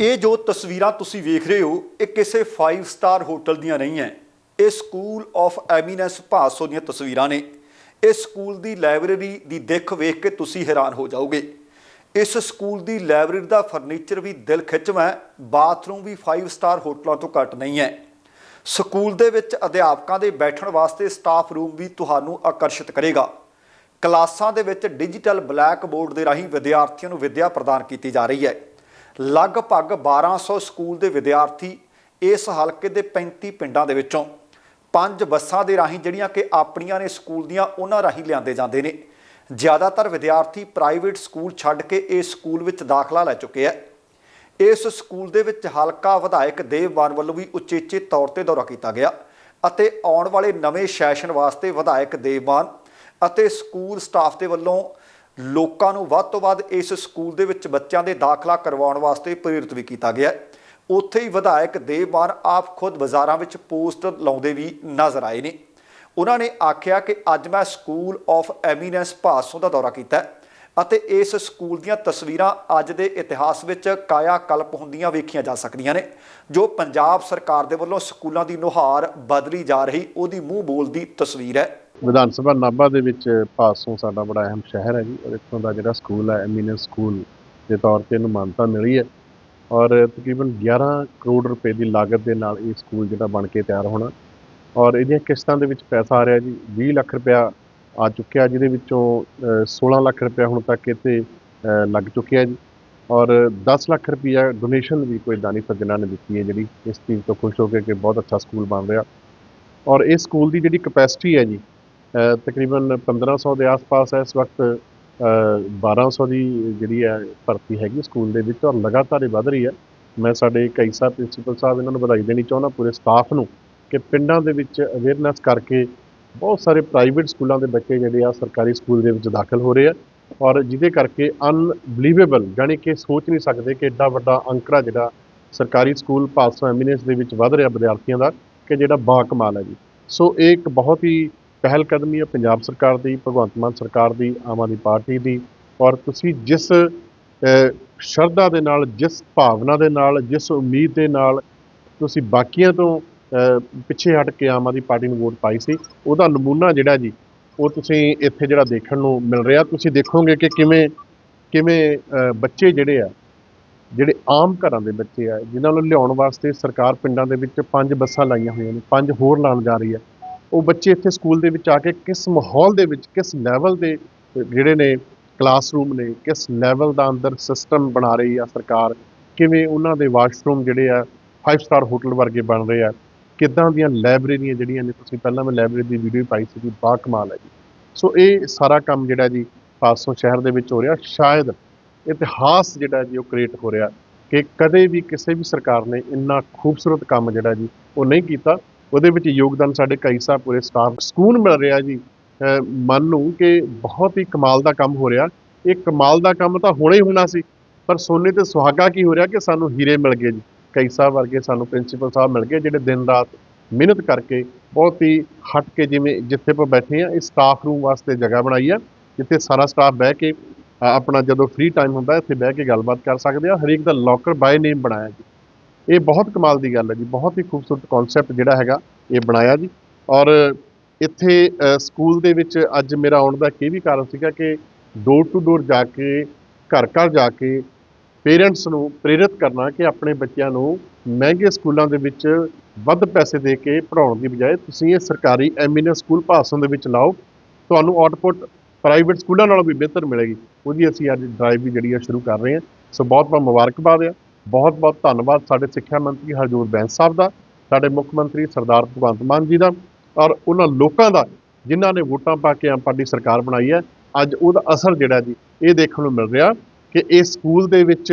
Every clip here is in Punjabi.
ਇਹ ਜੋ ਤਸਵੀਰਾਂ ਤੁਸੀਂ ਵੇਖ ਰਹੇ ਹੋ, ਇਹ ਕਿਸੇ 5 ਸਟਾਰ ਹੋਟਲ ਦੀਆਂ ਨਹੀਂ ਹੈ। ਇਹ ਸਕੂਲ ਆਫ ਐਮੀਨੈਂਸ ਭਾਸੋ ਦੀਆਂ ਤਸਵੀਰਾਂ ਨੇ। ਇਸ ਸਕੂਲ ਦੀ ਲਾਇਬ੍ਰੇਰੀ ਦੀ ਦਿੱਖ ਵੇਖ ਕੇ ਤੁਸੀਂ ਹੈਰਾਨ ਹੋ ਜਾਓਗੇ। ਇਸ ਸਕੂਲ ਦੀ ਲਾਇਬ੍ਰੇਰੀ ਦਾ ਫਰਨੀਚਰ ਵੀ ਦਿਲ ਖਿੱਚਵਾਂ ਹੈ ਬਾਥਰੂਮ ਵੀ 5 ਸਟਾਰ ਹੋਟਲਾਂ ਤੋਂ ਘੱਟ ਨਹੀਂ ਹੈ। ਸਕੂਲ ਦੇ ਵਿੱਚ ਅਧਿਆਪਕਾਂ ਦੇ ਬੈਠਣ ਵਾਸਤੇ ਸਟਾਫ ਰੂਮ ਵੀ ਤੁਹਾਨੂੰ ਆਕਰਸ਼ਿਤ ਕਰੇਗਾ। ਕਲਾਸਾਂ ਦੇ ਵਿੱਚ ਡਿਜੀਟਲ ਬਲੈਕ ਬੋਰਡ ਦੇ ਰਾਹੀਂ ਵਿਦਿਆਰਥੀਆਂ ਨੂੰ ਵਿੱਦਿਆ ਪ੍ਰਦਾਨ ਕੀਤੀ ਜਾ ਰਹੀ ਹੈ। ਲਗਭਗ 1200 ਸਕੂਲ ਦੇ ਵਿਦਿਆਰਥੀ ਇਸ ਹਲਕੇ ਦੇ 35 ਪਿੰਡਾਂ ਦੇ ਵਿੱਚੋਂ ਪੰਜ ਬੱਸਾਂ ਦੇ ਰਾਹੀਂ ਜਿਹੜੀਆਂ ਕਿ ਆਪਣੀਆਂ ਨੇ ਸਕੂਲ ਦੀਆਂ, ਉਹਨਾਂ ਰਾਹੀਂ ਲਿਆਂਦੇ ਜਾਂਦੇ ਨੇ। ਜ਼ਿਆਦਾਤਰ ਵਿਦਿਆਰਥੀ ਪ੍ਰਾਈਵੇਟ ਸਕੂਲ ਛੱਡ ਕੇ ਇਸ ਸਕੂਲ ਵਿੱਚ ਦਾਖਲਾ ਲੈ ਚੁੱਕੇ ਆ। ਇਸ ਸਕੂਲ ਦੇ ਵਿੱਚ ਹਲਕਾ ਵਿਧਾਇਕ ਦੇਵਵਾਨ ਵੱਲੋਂ ਵੀ ਉਚੇਚੇ ਤੌਰ ਤੇ ਦੌਰਾ ਕੀਤਾ ਗਿਆ ਅਤੇ ਆਉਣ ਵਾਲੇ ਨਵੇਂ ਸੈਸ਼ਨ ਵਾਸਤੇ ਵਿਧਾਇਕ ਦੇਵਵਾਨ ਅਤੇ ਸਕੂਲ ਸਟਾਫ ਦੇ ਵੱਲੋਂ ਲੋਕਾਂ ਨੂੰ ਵੱਧ ਤੋਂ ਵੱਧ ਇਸ ਸਕੂਲ ਦੇ ਵਿੱਚ ਬੱਚਿਆਂ ਦੇ ਦਾਖਲਾ ਕਰਵਾਉਣ ਵਾਸਤੇ ਪ੍ਰੇਰਿਤ ਵੀ ਕੀਤਾ ਗਿਆ ਉੱਥੇ ਹੀ ਵਿਧਾਇਕ ਦੇਵਵਾਨ ਆਪ ਖੁਦ ਬਾਜ਼ਾਰਾਂ ਵਿੱਚ ਪੋਸਟਰ ਲਾਉਂਦੇ ਵੀ ਨਜ਼ਰ ਆਏ ਨੇ। ਉਹਨਾਂ ਨੇ ਆਖਿਆ ਕਿ ਅੱਜ ਮੈਂ ਸਕੂਲ ਆਫ ਐਮੀਨੈਂਸ ਭਾਸੋ ਦਾ ਦੌਰਾ ਕੀਤਾ ਅਤੇ ਇਸ ਸਕੂਲ ਦੀਆਂ ਤਸਵੀਰਾਂ ਅੱਜ ਦੇ ਇਤਿਹਾਸ ਵਿੱਚ ਕਾਇਆ ਕਲਪ ਹੁੰਦੀਆਂ ਵੇਖੀਆਂ ਜਾ ਸਕਦੀਆਂ ਨੇ, ਜੋ ਪੰਜਾਬ ਸਰਕਾਰ ਦੇ ਵੱਲੋਂ ਸਕੂਲਾਂ ਦੀ ਨੁਹਾਰ ਬਦਲੀ ਜਾ ਰਹੀ, ਉਹਦੀ ਮੂੰਹ ਬੋਲਦੀ ਤਸਵੀਰ ਹੈ। ਵਿਧਾਨ ਸਭਾ ਨਾਭਾ ਦੇ ਵਿੱਚ ਪਾਸੋਂ ਸਾਡਾ ਬੜਾ ਅਹਿਮ ਸ਼ਹਿਰ ਹੈ ਜੀ ਔਰ ਇੱਥੋਂ ਦਾ ਜਿਹੜਾ ਸਕੂਲ ਹੈ ਐਮੀਨੈਂਸ ਸਕੂਲ ਦੇ ਤੌਰ ਤੇ ਇਹਨੂੰ ਮਾਨਤਾ ਮਿਲੀ ਹੈ। ਔਰ ਤਕਰੀਬਨ 11 ਕਰੋੜ ਰੁਪਏ ਦੀ ਲਾਗਤ ਦੇ ਨਾਲ ਇਹ ਸਕੂਲ ਜਿਹੜਾ ਬਣ ਕੇ ਤਿਆਰ ਹੋਣਾ। ਔਰ ਇਹਦੀਆਂ ਕਿਸ਼ਤਾਂ ਦੇ ਵਿੱਚ ਪੈਸਾ ਆ ਰਿਹਾ ਜੀ 20 ਲੱਖ ਰੁਪਇਆ ਆ ਚੁੱਕਿਆ ਜਿਹਦੇ ਵਿੱਚੋਂ ਅ, 16 ਲੱਖ ਰੁਪਇਆ ਹੁਣ ਤੱਕ ਇੱਥੇ ਲੱਗ ਚੁੱਕਿਆ ਜੀ। ਔਰ 10 ਲੱਖ ਰੁਪਇਆ ਡੋਨੇਸ਼ਨ ਵੀ ਕੋਈ ਦਾਨੀ ਸੱਜਣਾ ਨੇ ਦਿੱਤੀ ਹੈ ਜਿਹੜੀ ਇਸ ਚੀਜ਼ ਤੋਂ ਖੁਸ਼ ਹੋ ਕੇ ਕਿ ਬਹੁਤ ਅੱਛਾ ਸਕੂਲ ਬਣ ਰਿਹਾ। ਔਰ ਇਸ ਸਕੂਲ ਦੀ ਜਿਹੜੀ ਕਪੈਸਿਟੀ ਹੈ ਜੀ ਤਕਰੀਬਨ 1500 ਦੇ ਆਸ-ਪਾਸ ਇਸ ਵਕਤ ਅ, 1200 ਦੀ ਜਿਹੜੀ ਹੈ ਭਰਤੀ ਹੈਗੀ ਸਕੂਲ ਦੇ ਵਿੱਚ ਔਰ ਲਗਾਤਾਰ ਇਹ ਵਧ ਰਹੀ ਹੈ। ਮੈਂ ਸਾਡੇ ਕਈ ਸਾਹਿਬ ਪ੍ਰਿੰਸੀਪਲ ਸਾਹਿਬ ਇਹਨਾਂ ਨੂੰ ਵਧਾਈ ਦੇਣੀ ਚਾਹੁੰਦਾ ਪੂਰੇ ਸਟਾਫ ਨੂੰ ਕਿ ਪਿੰਡਾਂ ਦੇ ਵਿੱਚ ਅਵੇਅਰਨੈਸ ਕਰਕੇ ਬਹੁਤ ਸਾਰੇ ਪ੍ਰਾਈਵੇਟ ਸਕੂਲਾਂ ਦੇ ਬੱਚੇ ਜਿਹੜੇ ਆ ਸਰਕਾਰੀ ਸਕੂਲ ਦੇ ਵਿੱਚ ਦਾਖਲ ਹੋ ਰਹੇ ਆ ਔਰ ਜਿਹਦੇ ਕਰਕੇ ਅਨਬਲੀਵੇਬਲ ਯਾਨੀ ਕਿ ਸੋਚ ਨਹੀਂ ਸਕਦੇ ਕਿ ਐਡਾ ਵੱਡਾ ਅੰਕੜਾ ਜਿਹੜਾ ਸਰਕਾਰੀ ਸਕੂਲ ਪਾਸੋਂ ਐਮੀਨੈਂਸ ਦੇ ਵਿੱਚ ਵਧ ਰਿਹਾ ਵਿਦਿਆਰਥੀਆਂ ਦਾ ਕਿ ਜਿਹੜਾ ਬਾ ਕਮਾਲ ਹੈ ਜੀ। ਸੋ ਇਹ ਇੱਕ ਬਹੁਤ ਹੀ ਪਹਿਲ ਕਦਮੀ ਹੈ ਪੰਜਾਬ ਸਰਕਾਰ ਦੀ, ਭਗਵੰਤ ਮਾਨ ਸਰਕਾਰ ਦੀ, ਆਮ ਆਦਮੀ ਪਾਰਟੀ ਦੀ ਔਰ ਤੁਸੀਂ ਜਿਸ ਸ਼ਰਧਾ ਦੇ ਨਾਲ, ਜਿਸ ਭਾਵਨਾ ਦੇ ਨਾਲ, ਜਿਸ ਉਮੀਦ ਦੇ ਨਾਲ ਤੁਸੀਂ ਬਾਕੀਆਂ ਤੋਂ ਪਿੱਛੇ ਹਟ ਕੇ ਆਮ ਆਦਮੀ ਪਾਰਟੀ ਨੂੰ ਵੋਟ ਪਾਈ ਸੀ, ਉਹਦਾ ਨਮੂਨਾ ਜਿਹੜਾ ਜੀ, ਉਹ ਤੁਸੀਂ ਇੱਥੇ ਜਿਹੜਾ ਦੇਖਣ ਨੂੰ ਮਿਲ ਰਿਹਾ, ਤੁਸੀਂ ਦੇਖੋਗੇ ਕਿ ਕਿਵੇਂ ਕਿਵੇਂ ਬੱਚੇ ਜਿਹੜੇ ਆ, ਜਿਹੜੇ ਆਮ ਘਰਾਂ ਦੇ ਬੱਚੇ ਆ, ਜਿਨ੍ਹਾਂ ਨੂੰ ਲਿਆਉਣ ਵਾਸਤੇ ਸਰਕਾਰ ਪਿੰਡਾਂ ਦੇ ਵਿੱਚ ਪੰਜ ਬੱਸਾਂ ਲਾਈਆਂ ਹੋਈਆਂ ਨੇ, ਪੰਜ ਹੋਰ ਲਾਉਣ ਜਾ ਰਹੀ ਹੈ ਉਹ ਬੱਚੇ ਇੱਥੇ ਸਕੂਲ ਦੇ ਵਿੱਚ ਆ ਕੇ ਕਿਸ ਮਾਹੌਲ ਦੇ ਵਿੱਚ, ਕਿਸ ਲੈਵਲ ਦੇ ਜਿਹੜੇ ਨੇ ਕਲਾਸਰੂਮ ਨੇ, ਕਿਸ ਲੈਵਲ ਦਾ ਅੰਦਰ ਸਿਸਟਮ ਬਣਾ ਰਹੀ ਆ ਸਰਕਾਰ, ਕਿਵੇਂ ਉਹਨਾਂ ਦੇ ਵਾਸ਼ਰੂਮ ਜਿਹੜੇ ਆ 5 ਸਟਾਰ ਹੋਟਲ ਵਰਗੇ ਬਣ ਰਹੇ ਆ, ਕਿੱਦਾਂ ਦੀਆਂ ਲਾਇਬ੍ਰੇਰੀਆਂ ਜਿਹੜੀਆਂ ਨੇ, ਤੁਸੀਂ ਪਹਿਲਾਂ ਮੈਂ ਲਾਇਬ੍ਰੇਰੀ ਦੀ ਵੀਡੀਓ ਪਾਈ ਸੀ ਬਾ ਕਮਾਲ ਹੈ ਜੀ। ਸੋ ਇਹ ਸਾਰਾ ਕੰਮ ਜਿਹੜਾ ਜੀ ਪਾਸੋਂ ਸ਼ਹਿਰ ਦੇ ਵਿੱਚ ਹੋ ਰਿਹਾ, ਸ਼ਾਇਦ ਇਤਿਹਾਸ ਜਿਹੜਾ ਜੀ ਉਹ ਕ੍ਰੀਏਟ ਹੋ ਰਿਹਾ ਕਿ ਕਦੇ ਵੀ ਕਿਸੇ ਵੀ ਸਰਕਾਰ ਨੇ ਇੰਨਾ ਖੂਬਸੂਰਤ ਕੰਮ ਜਿਹੜਾ ਜੀ ਉਹ ਨਹੀਂ ਕੀਤਾ। ਉਹਦੇ ਵਿੱਚ ਯੋਗਦਾਨ ਸਾਡੇ ਕਈ ਸਾਹਿਬ ਪੂਰੇ ਸਟਾਫ ਸਕੂਨ ਮਿਲ ਰਿਹਾ ਜੀ। ਮਨ ਨੂੰ ਕਿ ਬਹੁਤ ਹੀ ਕਮਾਲ ਦਾ ਕੰਮ ਹੋ ਰਿਹਾ। ਇਹ ਕਮਾਲ ਦਾ ਕੰਮ ਤਾਂ ਹੋਣਾ ਹੀ ਹੋਣਾ ਸੀ, ਪਰ ਸੋਨੇ ਤੇ ਸੁਹਾਗਾ ਕੀ ਹੋ ਰਿਹਾ ਕਿ ਸਾਨੂੰ ਹੀਰੇ ਮਿਲ ਗਏ ਜੀ। ਕਈ ਸਾਹਿਬ ਵਰਗੇ ਸਾਨੂੰ ਪ੍ਰਿੰਸੀਪਲ ਸਾਹਿਬ ਮਿਲ ਗਏ ਜਿਹੜੇ ਦਿਨ ਰਾਤ ਮਿਹਨਤ ਕਰਕੇ ਬਹੁਤ ਹੀ ਹਟ ਕੇ ਜਿਵੇਂ ਜਿੱਥੇ ਆਪਾਂ ਬੈਠੇ ਆ ਇਹ ਸਟਾਫ ਰੂਮ ਵਾਸਤੇ ਜਗ੍ਹਾ ਬਣਾਈ ਆ, ਜਿੱਥੇ ਸਾਰਾ ਸਟਾਫ ਬਹਿ ਕੇ ਆਪਣਾ ਜਦੋਂ ਫ੍ਰੀ ਟਾਈਮ ਹੁੰਦਾ, ਇੱਥੇ ਬਹਿ ਕੇ ਗੱਲਬਾਤ ਕਰ ਸਕਦੇ ਆ। ਹਰੇਕ ਦਾ ਲੋਕਰ ਬਾਏ ਨੇਮ ਬਣਾਇਆ ਜੀ। ਇਹ ਬਹੁਤ ਕਮਾਲ ਦੀ ਗੱਲ ਹੈ ਜੀ, ਬਹੁਤ ਹੀ ਖੂਬਸੂਰਤ ਕਨਸੈਪਟ ਜਿਹੜਾ ਹੈਗਾ ਇਹ ਬਣਾਇਆ ਜੀ। ਔਰ ਇੱਥੇ ਸਕੂਲ ਦੇ ਵਿੱਚ ਅੱਜ ਮੇਰਾ ਆਉਣ ਦਾ ਇਹ ਵੀ ਕਾਰਨ ਸੀਗਾ ਕਿ ਡੋਰ ਟੂ ਡੋਰ ਜਾ ਕੇ, ਘਰ ਘਰ ਜਾ ਕੇ ਪੇਰੈਂਟਸ ਨੂੰ ਪ੍ਰੇਰਿਤ ਕਰਨਾ ਕਿ ਆਪਣੇ ਬੱਚਿਆਂ ਨੂੰ ਮਹਿੰਗੇ ਸਕੂਲਾਂ ਦੇ ਵਿੱਚ ਵੱਧ ਪੈਸੇ ਦੇ ਕੇ ਪੜ੍ਹਾਉਣ ਦੀ ਬਜਾਏ ਤੁਸੀਂ ਇਹ ਸਰਕਾਰੀ ਐਮੀਨੈਂਸ ਸਕੂਲ ਭਾਸ਼ਣ ਦੇ ਵਿੱਚ ਲਾਓ, ਤੁਹਾਨੂੰ ਆਊਟਪੁੱਟ ਪ੍ਰਾਈਵੇਟ ਸਕੂਲਾਂ ਨਾਲੋਂ ਵੀ ਬਿਹਤਰ ਮਿਲੇਗੀ। ਉਹਦੀ ਅਸੀਂ ਅੱਜ ਡਰਾਈਵ ਵੀ ਜਿਹੜੀ ਆ ਸ਼ੁਰੂ ਕਰ ਰਹੇ ਹਾਂ। ਸੋ ਬਹੁਤ ਬਹੁਤ ਮੁਬਾਰਕਬਾਦ ਆ। ਬਹੁਤ ਬਹੁਤ ਧੰਨਵਾਦ ਸਾਡੇ ਸਿੱਖਿਆ ਮੰਤਰੀ ਹਰਜੋਤ ਬੈਂਸ ਸਾਹਿਬ ਦਾ, ਸਾਡੇ ਮੁੱਖ ਮੰਤਰੀ ਸਰਦਾਰ ਭਗਵੰਤ ਮਾਨ ਜੀ ਦਾ ਔਰ ਉਹਨਾਂ ਲੋਕਾਂ ਦਾ ਜਿਨ੍ਹਾਂ ਨੇ ਵੋਟਾਂ ਪਾ ਕੇ ਆਮ ਪਾਰਟੀ ਸਰਕਾਰ ਬਣਾਈ ਹੈ, ਅੱਜ ਉਹਦਾ ਅਸਰ ਜਿਹੜਾ ਜੀ, ਇਹ ਦੇਖਣ ਨੂੰ ਮਿਲ ਰਿਹਾ ਕਿ ਇਸ ਸਕੂਲ ਦੇ ਵਿੱਚ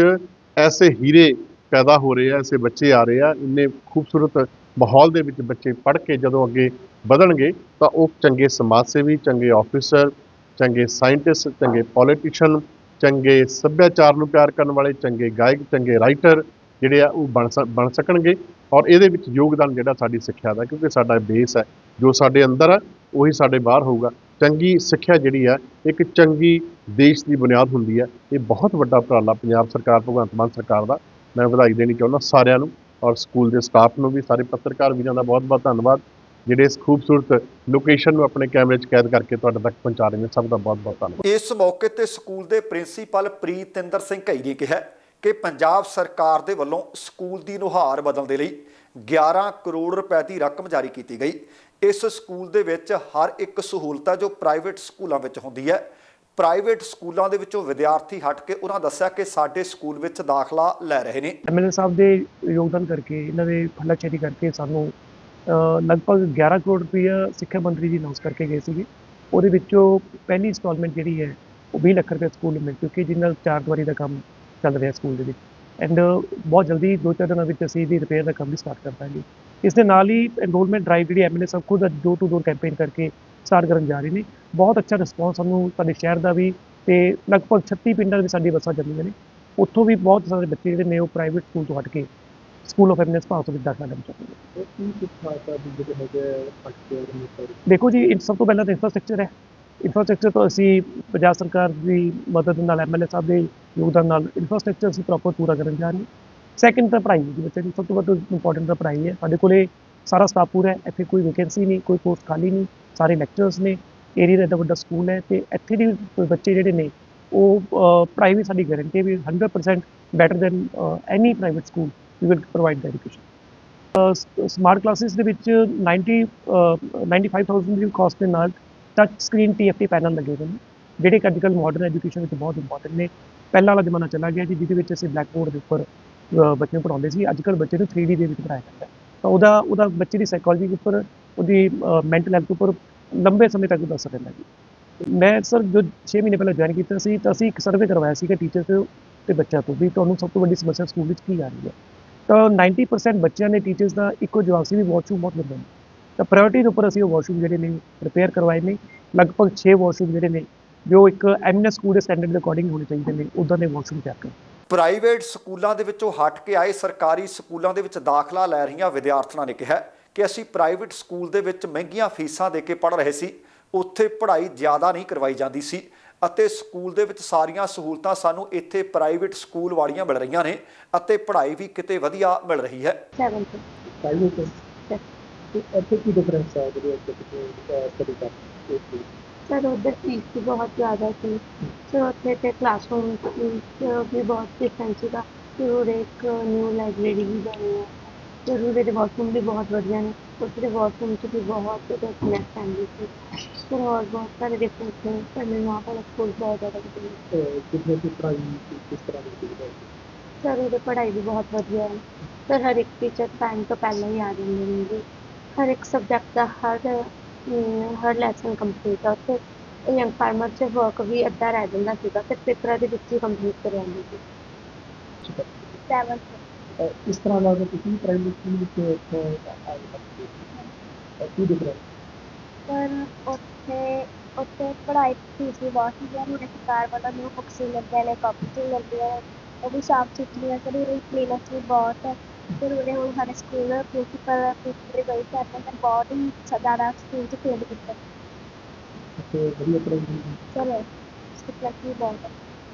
ਐਸੇ ਹੀਰੇ ਪੈਦਾ ਹੋ ਰਹੇ ਆ, ਐਸੇ ਬੱਚੇ ਆ ਰਹੇ ਆ, ਇੰਨੇ ਖੂਬਸੂਰਤ ਮਾਹੌਲ ਦੇ ਵਿੱਚ ਬੱਚੇ ਪੜ੍ਹ ਕੇ ਜਦੋਂ ਅੱਗੇ ਵਧਣਗੇ ਤਾਂ ਉਹ ਚੰਗੇ ਸਮਾਜ ਸੇਵੀ, ਚੰਗੇ ਆਫੀਸਰ ਚੰਗੇ ਸਾਇੰਟਿਸਟ ਚੰਗੇ ਪੋਲੀਟੀਸ਼ੀਅਨ ਚੰਗੇ ਸੱਭਿਆਚਾਰ ਨੂੰ ਪਿਆਰ ਕਰਨ ਵਾਲੇ, ਚੰਗੇ ਗਾਇਕ, ਚੰਗੇ ਰਾਈਟਰ ਜਿਹੜੇ ਆ, ਉਹ ਬਣ ਸਕ- ਬਣ ਸਕਣਗੇ ਔਰ ਇਹਦੇ ਵਿੱਚ ਯੋਗਦਾਨ ਜਿਹੜਾ ਸਾਡੀ ਸਿੱਖਿਆ ਦਾ, ਕਿਉਂਕਿ ਸਾਡਾ ਬੇਸ ਹੈ, ਜੋ ਸਾਡੇ ਅੰਦਰ ਹੈ ਉਹੀ ਸਾਡੇ ਬਾਹਰ ਹੋਊਗਾ। ਚੰਗੀ ਸਿੱਖਿਆ ਜਿਹੜੀ ਆ, ਇੱਕ ਚੰਗੀ ਦੇਸ਼ ਦੀ ਬੁਨਿਆਦ ਹੁੰਦੀ ਹੈ ਇਹ ਬਹੁਤ ਵੱਡਾ ਉਪਰਾਲਾ ਪੰਜਾਬ ਸਰਕਾਰ, ਭਗਵੰਤ ਮਾਨ ਸਰਕਾਰ ਦਾ। ਮੈਂ ਵਧਾਈ ਦੇਣੀ ਚਾਹੁੰਦਾ ਸਾਰਿਆਂ ਨੂੰ ਔਰ ਸਕੂਲ ਦੇ ਸਟਾਫ ਨੂੰ ਵੀ, ਸਾਰੇ ਪੱਤਰਕਾਰ ਵੀਰਾਂ ਦਾ ਬਹੁਤ-ਬਹੁਤ ਧੰਨਵਾਦ। ਜਿਹੜੇ ਇਸ ਖੂਬਸੂਰਤ ਲੋਕੇਸ਼ਨ ਨੂੰ ਆਪਣੇ ਕੈਮਰੇ 'ਚ ਕੈਦ ਕਰਕੇ ਤੁਹਾਡੇ ਤੱਕ ਪਹੁੰਚਾ ਰਹੇ ਨੇ ਸਭ ਦਾ ਬਹੁਤ-ਬਹੁਤ ਧੰਨਵਾਦ। ਇਸ ਮੌਕੇ ਤੇ ਸਕੂਲ ਦੇ ਪ੍ਰਿੰਸੀਪਲ ਪ੍ਰੀਤਿੰਦਰ ਸਿੰਘ ਘਈ ਨੇ ਕਿਹਾ ਕਿ ਪੰਜਾਬ ਸਰਕਾਰ ਦੇ ਵੱਲੋਂ ਸਕੂਲ ਦੀ ਨੁਹਾਰ ਬਦਲਣ ਦੇ ਲਈ 11 ਕਰੋੜ ਰੁਪਏ ਦੀ ਰਕਮ ਜਾਰੀ ਕੀਤੀ ਗਈ। ਇਸ ਸਕੂਲ ਦੇ ਵਿੱਚ ਹਰ ਇੱਕ ਸਹੂਲਤ ਹੈ ਜੋ ਪ੍ਰਾਈਵੇਟ ਸਕੂਲਾਂ ਵਿੱਚ ਹੁੰਦੀ ਹੈ ਪ੍ਰਾਈਵੇਟ ਸਕੂਲਾਂ ਦੇ ਵਿੱਚੋਂ ਵਿਦਿਆਰਥੀ ਹਟ ਕੇ ਉਹਨਾਂ ਦੱਸਿਆ ਕਿ ਸਾਡੇ ਸਕੂਲ ਵਿੱਚ ਦਾਖਲਾ ਲੈ ਰਹੇ ਨੇ। ਐਮਐਲਏ ਸਾਹਿਬ ਦੇ ਯੋਗਦਾਨ ਕਰਕੇ ਇਹਨਾਂ ਦੇ ਫਲਾਚੇਰੀ ਕਰਕੇ ਸਾਨੂੰ ਲਗਭਗ 11 ਕਰੋੜ ਰੁਪਈਆ ਸਿੱਖਿਆ ਮੰਤਰੀ ਜੀ ਅਨਾਉਂਸ ਕਰਕੇ ਗਏ ਸੀਗੇ। ਉਹਦੇ ਵਿੱਚੋਂ ਪਹਿਲੀ ਇੰਸਟਾਲਮੈਂਟ ਜਿਹੜੀ ਹੈ, ਉਹ 20 ਲੱਖ ਰੁਪਏ ਸਕੂਲ ਨੂੰ ਮਿਲ ਚੁੱਕੀ ਜਿਸ ਨਾਲ ਚਾਰ ਦੀਵਾਰੀ ਦਾ ਕੰਮ ਚੱਲ ਰਿਹਾ ਸਕੂਲ ਦੇ ਵਿੱਚ। ਐਂਡ ਬਹੁਤ ਜਲਦੀ ਦੋ ਚਾਰ ਦਿਨਾਂ ਵਿੱਚ ਅਸੀਂ ਇਹਦੀ ਰਿਪੇਅਰ ਦਾ ਕੰਮ ਵੀ ਸਟਾਰਟ ਕਰ ਦਾਂਗੇ। ਇਸ ਦੇ ਨਾਲ ਹੀ ਐਨਰੋਲਮੈਂਟ ਡਰਾਈਵ ਜਿਹੜੀ ਐਮਐਲਏ ਸਾਹਿਬ ਖੁਦ ਡੋਰ ਟੂ ਡੋਰ ਕੈਂਪੇਨ ਕਰਕੇ ਸਟਾਰਟ ਕਰਨ ਜਾ ਰਹੇ ਨੇ। ਬਹੁਤ ਅੱਛਾ ਰਿਸਪੌਂਸ ਸਾਨੂੰ ਸਾਡੇ ਸ਼ਹਿਰ ਦਾ ਵੀ ਤੇ ਲਗਭਗ 36 ਪਿੰਡਾਂ ਵਿੱਚ ਸਾਡੀ ਬੱਸਾਂ ਚੱਲੀਆਂ ਨੇ। ਉੱਥੋਂ ਵੀ ਬਹੁਤ ਸਾਰੇ ਬੱਚੇ ਜਿਹੜੇ ਨੇ ਉਹ ਪ੍ਰਾਈਵੇਟ ਸਕੂਲ ਤੋਂ ਹਟ ਕੇ ਸਕੂਲ ਆਫ ਐਮਨੈਸ ਭਾਰਤ ਵਿੱਚ ਦਾਖਲਾ ਲੈਣਾ ਚਾਹੁੰਦੇ ਨੇ। ਦੇਖੋ ਜੀ ਇਹ ਸਭ ਤੋਂ ਪਹਿਲਾਂ ਤਾਂ ਇਨਫਰਾਸਟ੍ਰਕਚਰ ਹੈ। ਇਨਫਰਾਸਟ੍ਰਕਚਰ ਤੋਂ ਅਸੀਂ ਪੰਜਾਬ ਸਰਕਾਰ ਦੀ ਮਦਦ ਨਾਲ ਐਮਐਲਏ ਸਾਹਿਬ ਦੇ ਯੋਗਦਾਨ ਨਾਲ ਇਨਫਰਾਸਟ੍ਰਕਚਰ ਅਸੀਂ ਪ੍ਰੋਪਰ ਪੂਰਾ ਕਰਨ ਜਾ ਰਹੇ ਹਾਂ। ਸੈਕਿੰਡ ਤਾਂ ਪੜ੍ਹਾਈ ਹੈ ਜੀ ਬੱਚੇ ਦੀ ਸਭ ਤੋਂ ਵੱਧ ਇੰਪੋਰਟੈਂਟ ਤਾਂ ਪੜ੍ਹਾਈ ਹੈ। ਸਾਡੇ ਕੋਲੇ ਸਾਰਾ ਸਟਾਫ ਪੂਰਾ ਹੈ ਇੱਥੇ ਕੋਈ ਵੈਕੈਂਸੀ ਨਹੀਂ ਕੋਈ ਪੋਸਟ ਖਾਲੀ ਨਹੀਂ ਸਾਰੇ ਲੈਕਚਰਸ ਨੇ ਏਰੀਆ ਦਾ ਵੱਡਾ ਸਕੂਲ ਹੈ ਤੇ ਇੱਥੇ ਦੇ ਬੱਚੇ ਜਿਹੜੇ ਨੇ ਉਹ ਪੜ੍ਹਾਈ ਵੀ ਸਾਡੀ ਗਾਰੰਟੀ ਹੈ ਵੀ 100% better than any private school we will provide the education smart classes ਦੇ ਵਿੱਚ 90 ਅਹ, 95000 ਦੀ ਕਾਸਟ ਦੇ ਨਾਲ ਟੱਚ ਸਕਰੀਨ TFT ਪੈਨਲ ਲੱਗੇ ਹੋਏ ਨੇ ਜਿਹੜੇ ਕਿ ਅੱਜਕੱਲ੍ਹ ਮਾਡਰਨ ਐਜੂਕੇਸ਼ਨ ਵਿੱਚ ਬਹੁਤ ਇੰਪੋਰਟੈਂਟ ਨੇ। ਪਹਿਲਾਂ ਵਾਲਾ ਜ਼ਮਾਨਾ ਚਲਾ ਗਿਆ ਜੀ ਜਿਹਦੇ ਵਿੱਚ ਅਸੀਂ ਬਲੈਕ ਬੋਰਡ ਦੇ ਉੱਪਰ ਬੱਚੇ ਨੂੰ ਪੜ੍ਹਾਉਂਦੇ ਸੀ। ਅੱਜਕੱਲ੍ਹ ਬੱਚੇ ਨੂੰ 3D ਦੇ ਵਿੱਚ ਪੜ੍ਹਾਇਆ ਜਾਂਦਾ ਤਾਂ ਉਹਦਾ ਉਹਦਾ ਬੱਚੇ ਦੀ ਸਾਈਕੋਲੋਜੀ ਦੇ ਉੱਪਰ ਉਹਦੀ ਮੈਂਟਲ ਹੈਲਥ ਉੱਪਰ ਲੰਬੇ ਸਮੇਂ ਤੱਕ ਉਹਦਾ ਅਸਰ ਰਹਿੰਦਾ ਜੀ ਮੈਂ ਸਰ ਜੋ 6 ਮਹੀਨੇ ਪਹਿਲਾਂ ਜੁਆਇਨ ਕੀਤਾ ਸੀ ਤਾਂ ਅਸੀਂ ਇੱਕ ਸਰਵੇ ਕਰਵਾਇਆ ਸੀਗਾ ਟੀਚਰ ਤੋਂ ਤੇ ਬੱਚਿਆਂ ਤੋਂ ਵੀ ਤੁਹਾਨੂੰ ਸਭ ਤੋਂ ਵੱਡੀ ਸਮੱਸਿਆ ਸਕੂਲ ਵਿੱਚ ਕੀ ਆ ਰਹੀ ਹੈ। ਤਾਂ 90% ਬੱਚਿਆਂ ਨੇ ਟੀਚਰਸ ਦਾ ਇੱਕੋ ਜਵਾਬ ਸੀ ਵੀ ਵਾਸ਼ਰੂਮ ਬਹੁਤ ਗੰਦੇ ਨੇ ਤਾਂ ਪ੍ਰਾਇੋਰਟੀ ਦੇ ਉੱਪਰ ਅਸੀਂ ਉਹ ਵਾਸ਼ਰੂਮ ਜਿਹੜੇ ਨੇ ਰਿਪੇਅਰ ਕਰਵਾਏ ਨੇ। ਲਗਭਗ 6 ਵਾਸ਼ਰੂਮ ਜਿਹੜੇ ਨੇ, ਜੋ ਇੱਕ ਐਮਐਨਐਸ ਸਕੂਲ ਦੇ ਸਟੈਂਡਰਡ ਦੇ ਅਕੋਰਡਿੰਗ ਹੋਣੇ ਚਾਹੀਦੇ ਨੇ ਉਦਾਂ ਦੇ ਵਾਸ਼ਰੂਮ ਤਿਆਰ ਕਰ ਪ੍ਰਾਈਵੇਟ ਸਕੂਲਾਂ ਦੇ ਵਿੱਚੋਂ ਹਟ ਕੇ ਆਏ ਸਰਕਾਰੀ ਸਕੂਲਾਂ ਦੇ ਵਿੱਚ ਦਾਖਲਾ ਲੈ ਰਹੀਆਂ ਵਿਦਿਆਰਥਣਾਂ ਨੇ ਕਿਹਾ ਕਿ ਅਸੀਂ ਪ੍ਰਾਈਵੇਟ ਸਕੂਲ ਦੇ ਵਿੱਚ ਮਹਿੰਗੀਆਂ ਫੀਸਾਂ ਦੇ ਕੇ ਪੜ੍ਹ ਰਹੇ ਸੀ। ਉੱਥੇ ਪੜ੍ਹਾਈ ਜ਼ਿਆਦਾ ਨਹੀਂ ਕਰਵਾਈ ਜਾਂਦੀ ਸੀ। ਅਤੇ ਸਕੂਲ ਦੇ ਵਿੱਚ ਸਾਰੀਆਂ ਸਹੂਲਤਾਂ ਸਾਨੂੰ ਇੱਥੇ ਪ੍ਰਾਈਵੇਟ ਸਕੂਲ ਵਾਲੀਆਂ ਮਿਲ ਰਹੀਆਂ ਨੇ ਅਤੇ ਪੜ੍ਹਾਈ ਵੀ ਕਿਤੇ ਵਧੀਆ ਮਿਲ ਰਹੀ ਹੈ। Seventh private Yes. ਤੇ ਇੱਥੇ ਕੀ ਡਿਫਰੈਂਸ ਹੈ ਜਿਹੜੇ ਇੱਥੇ ਸਟੱਡੀ ਕਰਦੇ ਸਰ ਉਧਰ ਫੀਸ ਵੀ ਬਹੁਤ ਜ਼ਿਆਦਾ ਸੀ। ਸਰ ਉੱਥੇ ਤੇ ਕਲਾਸਰੂਮ ਵੀ ਬਹੁਤ ਡਿਫਰੈਂਸ ਸੀਗਾ। ਫਿਰ ਉਰੇ ਇੱਕ ਨਿਊ ਲਾਇਬ੍ਰੇਰੀ ਵੀ ਬਣੀ ਹੈ ਫਿਰ ਉਰੇ ਦੇ ਵਾਸ਼ਰੂਮ ਵੀ ਬਹੁਤ ਵਧੀਆ ਨੇ। ਉੱਥੇ ਦੇ ਵਾਸ਼ਰੂਮ 'ਚ ਵੀ ਬਹੁਤ ਡਿਫਰੈਂਸ ਆਉਂਦੀ ਸੀ ਫਿਰ ਹੋਰ ਬਹੁਤ ਸਾਰੇ ਡਿਫਰੈਂਸ ਨੇ ਪਰ ਮੈਨੂੰ ਆਹ ਵਾਲਾ ਸਕੂਲ ਬਹੁਤ ਜ਼ਿਆਦਾ ਵਧੀਆ ਲੱਗਿਆ। ਕਿੰਨੇ ਦੀ ਪੜ੍ਹਾਈ ਕਿਸ- ਕਿਸ ਤਰ੍ਹਾਂ ਦੀ ਹੈ ਸਰ ਉਹਦੀ ਪੜ੍ਹਾਈ ਵੀ ਬਹੁਤ ਵਧੀਆ ਹੈ ਸਰ ਹਰ ਇੱਕ ਟੀਚਰ ਟਾਈਮ ਤੋਂ ਪਹਿਲਾਂ ਹੀ ਆ ਜਾਂਦੇ ਨੇ ਜੀ ਹਰ ਇੱਕ ਸਬਜੈਕਟ ਦਾ ਹਰ ਅਮ, ਹਰ ਲੈਸਨ ਕੰਪਲੀਟ ਆ ਉੱਥੇ ਯੰਗ ਫਾਰਮਰ 'ਚ ਵਰਕ ਵੀ ਅੱਧਾ ਰਹਿ ਜਾਂਦਾ ਸੀਗਾ ਫਿਰ ਪੇਪਰਾਂ ਦੇ ਵਿੱਚ ਹੀ ਕੰਪਲੀਟ ਕਰ ਜਾਂਦੇ ਸੀ ਸੈਵਨਥ ਅਹ ਇਸ ਤਰ੍ਹਾਂ ਦਾ ਤੁਸੀਂ ਪ੍ਰਾਈਵੇਟ ਸਕੂਲ ਵਿੱਚ ਇੱਥੇ ਆਏ ਹੋ। ਕੀ ਡਿਫਰੈਂਸ ਪਰ ਉੱਥੇ ਉੱਥੇ ਪੜ੍ਹਾਈ ਫੀਸ ਵੀ ਬਹੁਤ ਵਧੀਆ ਨੇ ਸਰਕਾਰ ਵੱਲੋਂ ਨਿਊ ਬੁੱਕਸ ਵੀ ਮਿਲਦੀਆਂ ਨੇ ਕਾਪੀਜ਼ ਵੀ ਮਿਲਦੀਆਂ ਨੇ। ਉਹ ਵੀ ਸਾਫ਼ ਸੁਥਰੀਆਂ ਸਰ ਉਰੇ ਕਲੀਨੈਸ ਵੀ ਬਹੁਤ ਹੈ। ਫਿਰ ਉਰੇ ਹੁਣ ਸਾਡੇ ਸਕੂਲ ਦਾ ਪ੍ਰਿੰਸੀਪਲ ਪ੍ਰਿੰਸੀਪਲ ਗਈ ਆਪਣੇ ਨੇ ਬਹੁਤ ਹੀ ਜ਼ਿਆਦਾ ਸਕੂਲ 'ਚ ਫੀਲਡ ਕੀਤਾ। ਤੇ ਵਧੀਆ ਪੜ੍ਹਾਈ ਹੈ। ਬਹੁਤ ਹੈ।